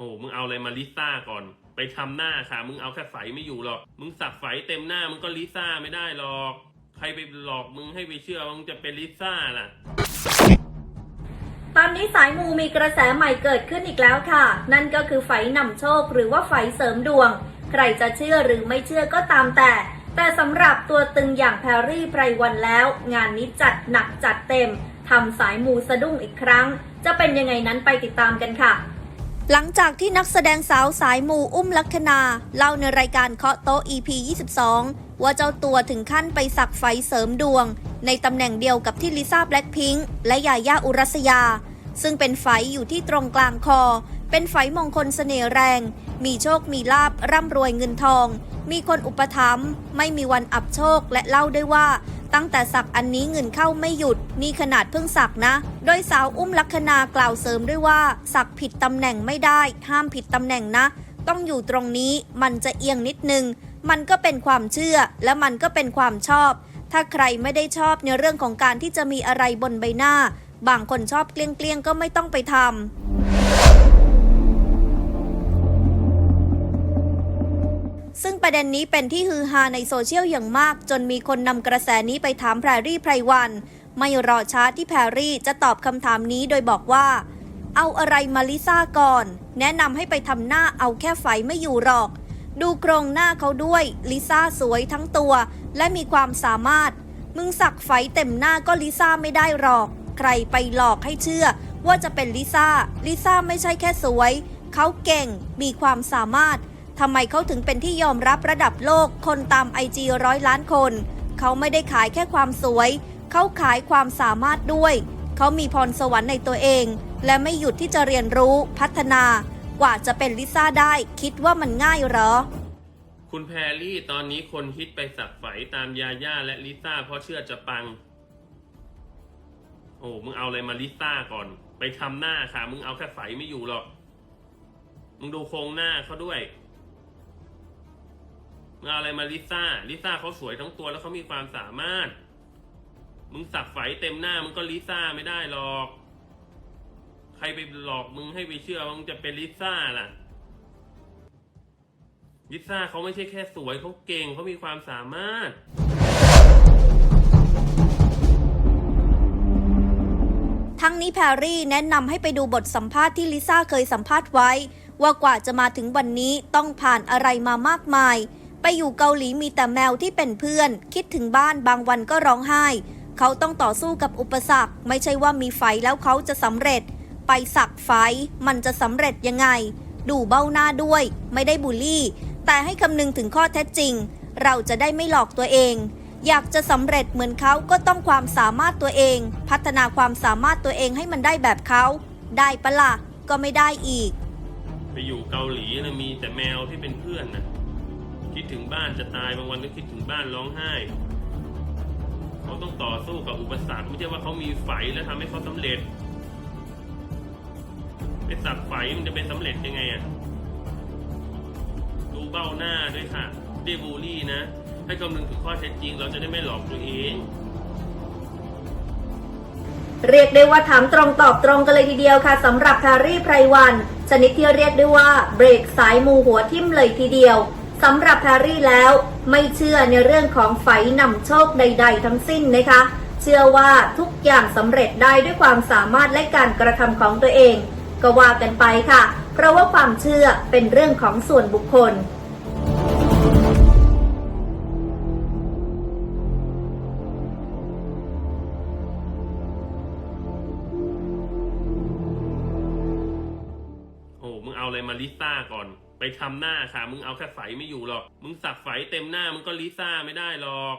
อ้มึงเอาอะไรมาลิซ่าก่อน ไปทำหน้าค่ะ มึงเอาแค่ไฝไม่อยู่หรอก มึงสักไฝเต็มหน้ามึงก็ลิซ่าไม่ได้หรอก ใครไปหลอกมึงให้ไปเชื่อว่ามึงจะเป็นลิซ่าล่ะตอนนี้สายมูมีกระแสใหม่เกิดขึ้นอีกแล้วค่ะ นั่นก็คือไฟนำโชคหรือว่าไฟเสริมดวง ใครจะเชื่อหรือไม่เชื่อก็ตามแต่ แต่สำหรับตัวตึงอย่างแพรรี่ไพรวันแล้ว งานนี้จัดหนักจัดเต็มทำสายมูสะดุ้งอีกครั้ง จะเป็นยังไงนั้นไปติดตามกันค่ะ หลังจากที่นักแสดงสาวสายมูอุ้มลัคนา เล่าในรายการเคาะโต๊ะ EP 22 ว่าเจ้าตัวถึงขั้นไปสักไฟเสริมดวง ในตำแหน่งเดียวกับที่ลิซ่าแบล็คพิงค์และยาย่าอุรัสยา ซึ่งเป็นไฟอยู่ที่ตรงกลางคอ เป็นไฟมงคลเสน่ห์แรง มีโชคมีลาบร่ำรวยเงินทอง มีคนอุปถัมภ์ไม่มีวันอับโชคและเล่าด้วยว่า ตั้งแต่สักอันนี้เงินเข้าไม่หยุด นี่ขนาดเพิ่งสักนะ โดยสาวอุ้มลัคนากล่าวเสริมด้วยว่า สักผิดตำแหน่งไม่ได้ ห้ามผิดตำแหน่งนะ ต้องอยู่ตรงนี้มันจะเอียงนิดนึง มันก็เป็นความเชื่อ และมันก็เป็นความชอบ ถ้าใครไม่ได้ชอบในเรื่องของการที่จะมีอะไรบนใบหน้า บางคนชอบเกลี้ยงๆก็ไม่ต้องไปทำ ซึ่งประเด็นนี้เป็นที่ฮือฮาในโซเชียลอย่างมาก จนมีคนนำกระแสนี้ไปถามแพรรี่ไพรวัน ไม่รอช้าที่แพรรี่จะตอบคำถามนี้โดยบอกว่า เอาอะไรมาลิซ่าก่อน แนะนำให้ไปทำหน้าเอาแค่ไฟไม่อยู่หรอก ดูโครงหน้าเขาด้วย ลิซ่าสวยทั้งตัว และมีความสามารถ มึงสักไฟเต็มหน้าก็ลิซ่าไม่ได้หรอก ใครไปหลอกให้เชื่อ ว่าจะเป็นลิซ่า ลิซ่าไม่ใช่แค่สวย เขาเก่ง มีความสามารถ ทำไมเขาถึงเป็นที่ยอมรับระดับโลกคนตามไอจีร้อยล้านคน เขาไม่ได้ขายแค่ความสวย เขาขายความสามารถด้วย เขามีพรสวรรค์ในตัวเอง และไม่หยุดที่จะเรียนรู้พัฒนา กว่าจะเป็นลิซ่าได้คิดว่ามันง่ายเหรอ คุณแพรรี่ตอนนี้คนฮิตไปสักไฝตามยาย่าและลิซ่าเพราะเชื่อจะปัง โอ้มึงเอาอะไรมาลิซ่าก่อน ไปทำหน้าค่ะ มึงเอาแค่ไฝไม่อยู่หรอก มึงดูโครงหน้าเขาด้วย มึงเอาอะไรมาลิซ่า ลิซ่าเขาสวยทั้งตัวแล้วเขามีความสามารถ มึงสักไฝเต็มหน้ามึงก็ลิซ่าไม่ได้หรอก ใครไปหลอกมึงให้ไปเชื่อว่ามึงจะเป็นลิซ่าล่ะ ลิซ่าเขาไม่ใช่แค่สวยเขาเก่งเขามีความสามารถ ทั้งนี้แพรรี่แนะนำให้ไปดูบทสัมภาษณ์ที่ลิซ่าเคยสัมภาษณ์ไว้ ว่ากว่าจะมาถึงวันนี้ต้องผ่านอะไรมามากมาย ไปอยู่เกาหลีมีแต่แมวที่เป็นเพื่อน คิดถึงบ้านบางวันก็ร้องไห้ เขาต้องต่อสู้กับอุปสรรค ไม่ใช่ว่ามีไฟแล้วเขาจะสำเร็จ ไปสักไฟมันจะสำเร็จยังไง ดูเบ้าหน้าด้วย ไม่ได้บูลลี่ แต่ให้คำนึงถึงข้อเท็จจริง เราจะได้ไม่หลอกตัวเอง อยากจะสำเร็จเหมือนเขาก็ต้องความสามารถตัวเอง พัฒนาความสามารถตัวเองให้มันได้แบบเขาได้ปะล่ะก็ไม่ได้อีก ไปอยู่เกาหลีนะมีแต่แมวที่เป็นเพื่อนนะ คิดถึงบ้านจะตายบางวันก็คิดถึงบ้านร้องไห้ เขาต้องต่อสู้กับอุปสรรคไม่ใช่ว่าเขามีไฝแล้วทำให้เขาสำเร็จไปสักไฝมันจะเป็นสำเร็จยังไงอะดูเบ้าหน้าด้วยค่ะเดบูลลี่นะ ให้คำนึงถึงข้อเท็จจริง เราจะได้ไม่หลอกตัวเองเรียกได้ว่าถามตรงตอบตรงกันเลยทีเดียวค่ะสำหรับแพรรี่ไพรวัน ชนิดที่เรียกได้ว่าเบรกสายมูหัวทิ่มเลยทีเดียว สำหรับแพรรี่แล้วไม่เชื่อในเรื่องของไฟนำโชคใด ๆ ทั้งสิ้นนะคะ เชื่อว่าทุกอย่างสำเร็จได้ด้วยความสามารถและการกระทำของตัวเอง ก็ว่ากันไปค่ะ เพราะว่าความเชื่อเป็นเรื่องของส่วนบุคคลโอ้มึงเอาอะไรมาลิซ่าก่อน ไปทำหน้าค่ะ มึงเอาแค่ไฝไม่อยู่หรอก มึงสักไฝเต็มหน้ามึงก็ลิซ่าไม่ได้หรอก